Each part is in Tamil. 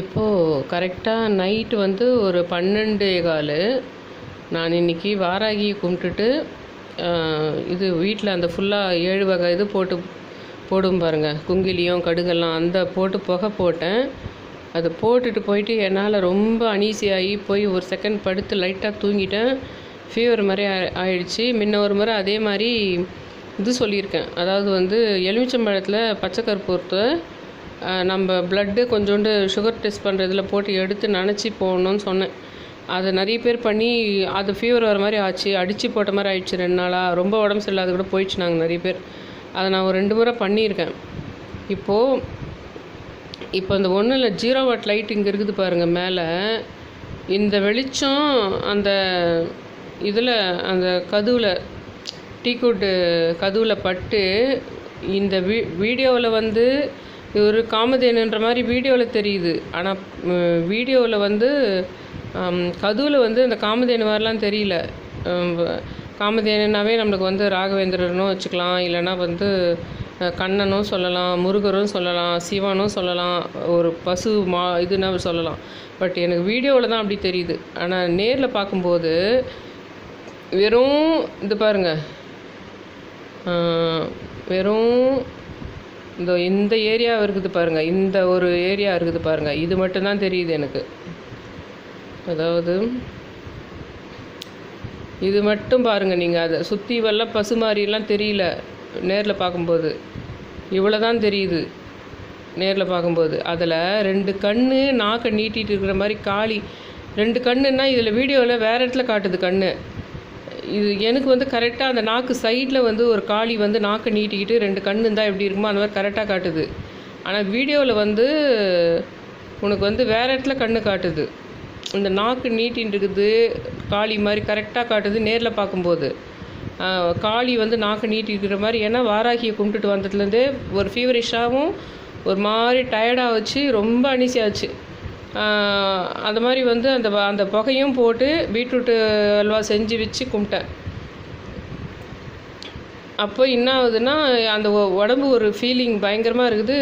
இப்போது கரெக்டாக நைட்டு வந்து ஒரு பன்னெண்டே கால். நான் இன்றைக்கி வாராகியை கும்பிட்டுட்டு இது வீட்டில் அந்த ஃபுல்லாக ஏழு வகை இது போட்டு போடும் பாருங்கள் குங்கிலியும் கடுகெல்லாம் அந்த போட்டு புகை போட்டேன். அது போட்டுட்டு போயிட்டு என்னால் ரொம்ப அனீசியாகி போய் ஒரு செகண்ட் படுத்து லைட்டாக தூங்கிட்டேன். ஃபீவர் மாதிரி ஆ ஆயிடுச்சு. முன்ன ஒரு முறை அதே மாதிரி இது சொல்லியிருக்கேன். அதாவது வந்து எலுமிச்சம்பழத்தில் பச்சை கற்பூரத்தை நம்ம ப்ளட்டு கொஞ்சோண்டு சுகர் டெஸ்ட் பண்ணுறதுல போட்டு எடுத்து நினச்சி போகணும்னு சொன்னேன். அதை நிறைய பேர் பண்ணி அது ஃபீவர் வர மாதிரி ஆச்சு. அடித்து போட்ட மாதிரி ஆயிடுச்சு ரெண்டு நாளாக ரொம்ப உடம்பு சரியில்லாத கூட போயிடுச்சு நாங்கள் நிறைய பேர். அதை நான் ஒரு ரெண்டு முறை பண்ணியிருக்கேன். இப்போது இப்போ இந்த ஒன்றும் இல்லை ஜீரோ வாட் லைட் இங்கே இருக்குது பாருங்கள் மேலே. இந்த வெளிச்சம் அந்த இதில் அந்த கதுவில் டீ கூட்டு கதுவில் பட்டு இந்த வீ வீடியோவில் வந்து ஒரு காமதேனுன்ற மாதிரி வீடியோவில் தெரியுது. ஆனால் வீடியோவில் வந்து கதுவில் வந்து அந்த காமதேனு மாதிரிலாம் தெரியல. காமதேனுனாவே நம்மளுக்கு வந்து ராகவேந்திரனும் வச்சுக்கலாம். இல்லைன்னா வந்து கண்ணனும் சொல்லலாம் முருகரும் சொல்லலாம் சிவனும் சொல்லலாம் ஒரு பசு மா இதுனா சொல்லலாம். பட் எனக்கு வீடியோவில் தான் அப்படி தெரியுது. ஆனால் நேரில் பார்க்கும்போது வெறும் இது பாருங்கள் வெறும் இந்த இந்த ஏரியா இருக்குது பாருங்கள் இந்த ஒரு ஏரியா இருக்குது பாருங்கள் இது மட்டும்தான் தெரியுது எனக்கு. அதாவது இது மட்டும் பாருங்கள் நீங்கள் அதை சுற்றி வெள்ள பசு மாதிரிலாம் தெரியல நேரில் பார்க்கும்போது. இவ்வளோ தான் தெரியுது நேரில் பார்க்கும்போது. அதில் ரெண்டு கண் நாக்கை நீட்டிகிட்டு இருக்கிற மாதிரி காளி. ரெண்டு கண்ணுன்னா இதில் வீடியோவில் வேறு இடத்துல காட்டுது கண் இது எனக்கு வந்து கரெக்டாக அந்த நாக்கு சைடில் வந்து ஒரு காளி வந்து நாக்கை நீட்டிக்கிட்டு ரெண்டு கண் இருந்தால் எப்படி இருக்குமோ அந்த மாதிரி கரெக்டாக காட்டுது. ஆனால் வீடியோவில் வந்து உனக்கு வந்து வேறு இடத்துல கண் காட்டுது. இந்த நாக்கு நீட்டின்னு இருக்குது காளி மாதிரி கரெக்டாக காட்டுது நேரில் பார்க்கும்போது. காளி வந்து நாக்கு நீட்டிருக்கிற மாதிரி ஏன்னா வாராகியை கும்பிட்டுட்டு வந்ததுலேருந்தே ஒரு ஃபீவரிஷாகவும் ஒரு மாதிரி டயர்டாக வச்சு ரொம்ப அனிசியாச்சு அந்த மாதிரி வந்து அந்த அந்த புகையும் போட்டு பீட்ரூட்டு அல்வா செஞ்சு வச்சு கும்பிட்டேன். அப்போ என்ன ஆகுதுன்னா அந்த உடம்பு ஒரு ஃபீலிங் பயங்கரமாக இருக்குது.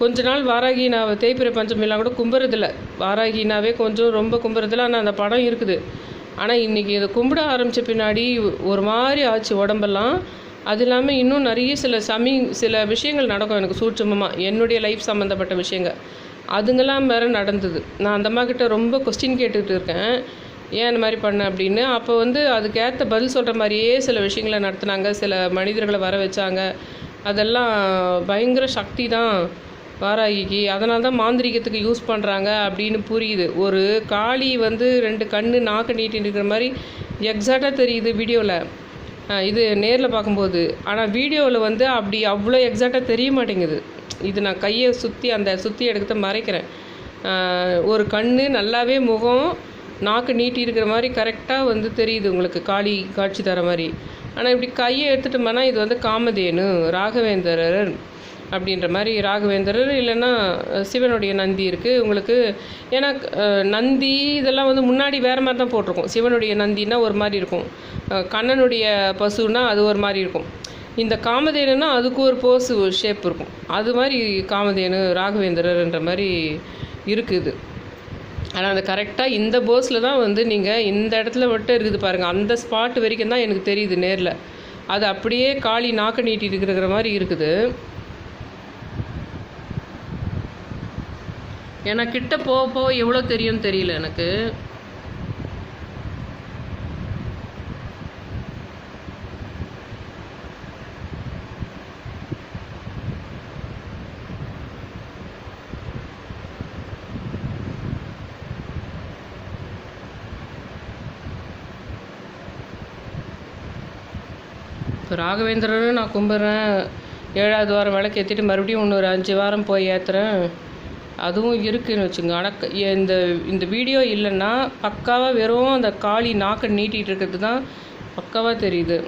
கொஞ்ச நாள் வாராகி நான் தேய்பிரை பஞ்சமிலாம் கூட கும்புறதில்ல. வாராகினாவே கொஞ்சம் ரொம்ப கும்புறதில்ல ஆனால் அந்த படம் இருக்குது. ஆனால் இன்றைக்கி இதை கும்பிட ஆரம்பித்த பின்னாடி ஒரு மாதிரி ஆச்சு உடம்பெல்லாம். அது இல்லாமல் இன்னும் நிறைய சில சமி சில விஷயங்கள் நடக்கும் எனக்கு சூட்சமமாக என்னுடைய லைஃப் சம்மந்தப்பட்ட விஷயங்கள். அதுங்கெல்லாம் வேறு நடந்தது. நான் அந்த அம்மாக்கிட்ட ரொம்ப கொஸ்டின் கேட்டுக்கிட்டு இருக்கேன். ஏன் இந்த மாதிரி பண்ண அப்படின்னு. அப்போ வந்து அதுக்கேற்ற பதில் சொல்கிற மாதிரியே சில விஷயங்களை நடத்துனாங்க. சில மனிதர்களை வர வச்சாங்க. அதெல்லாம் பயங்கர சக்தி தான் வாராகிக்கு அதனால தான் மாந்திரிகத்துக்கு யூஸ் பண்ணுறாங்க அப்படின்னு புரியுது. ஒரு காளி வந்து ரெண்டு கண் நாக்கு நீட்டின்னு இருக்கிற மாதிரி எக்ஸாக்டாக தெரியுது வீடியோவில் இது நேரில் பார்க்கும்போது. ஆனால் வீடியோவில் வந்து அப்படி அவ்வளோ எக்ஸாக்டாக தெரிய மாட்டேங்குது. இது நான் கையை சுற்றி அந்த சுற்றி எடுக்கிறத மறைக்கிறேன். ஒரு கண் நல்லாவே முகம் நாக்கு நீட்டி இருக்கிற மாதிரி கரெக்டாக வந்து தெரியுது உங்களுக்கு காளி காட்சி தர மாதிரி. ஆனால் இப்படி கையை எடுத்துட்டோம்னா இது வந்து காமதேனு ராகவேந்திரர் அப்படின்ற மாதிரி ராகவேந்திரர் இல்லைன்னா சிவனுடைய நந்தி இருக்குது உங்களுக்கு ஏன்னா நந்தி இதெல்லாம் வந்து முன்னாடி வேறு மாதிரி தான் போட்டிருக்கும். சிவனுடைய நந்தினா ஒரு மாதிரி இருக்கும். கண்ணனுடைய பசுனா அது ஒரு மாதிரி இருக்கும். இந்த காமதேனுனா அதுக்கு ஒரு போஸ் ஷேப் இருக்கும். அது மாதிரி காமதேனு ராகவேந்திரர்ன்ற மாதிரி இருக்குது. ஆனால் அந்த கரெக்டாக இந்த போஸில் தான் வந்து நீங்கள் இந்த இடத்துல மட்டும் இருக்குது பாருங்கள் அந்த ஸ்பாட் வரைக்கும் தான் எனக்கு தெரியுது நேரில். அது அப்படியே காளி நாக்க நீட்டிட்டு இருக்கிற மாதிரி இருக்குது. ஏன்னா கிட்ட போக போக எவ்வளோ தெரியும்னு தெரியல எனக்கு. இப்போ ராகவேந்திரரும் நான் கும்பிட்றேன். ஏழாவது வாரம் விளக்கு ஏற்றிட்டு மறுபடியும் இன்னொரு அஞ்சு வாரம் போய் ஏற்றுறேன் அதுவும் இருக்குதுன்னு வச்சுங்க ஆனால் இந்த இந்த வீடியோ இல்லைன்னா பக்காவாக வெறும் அந்த காளி நாக்கை நீட்டிகிட்டு இருக்கிறது தான் பக்காவாக தெரியுது.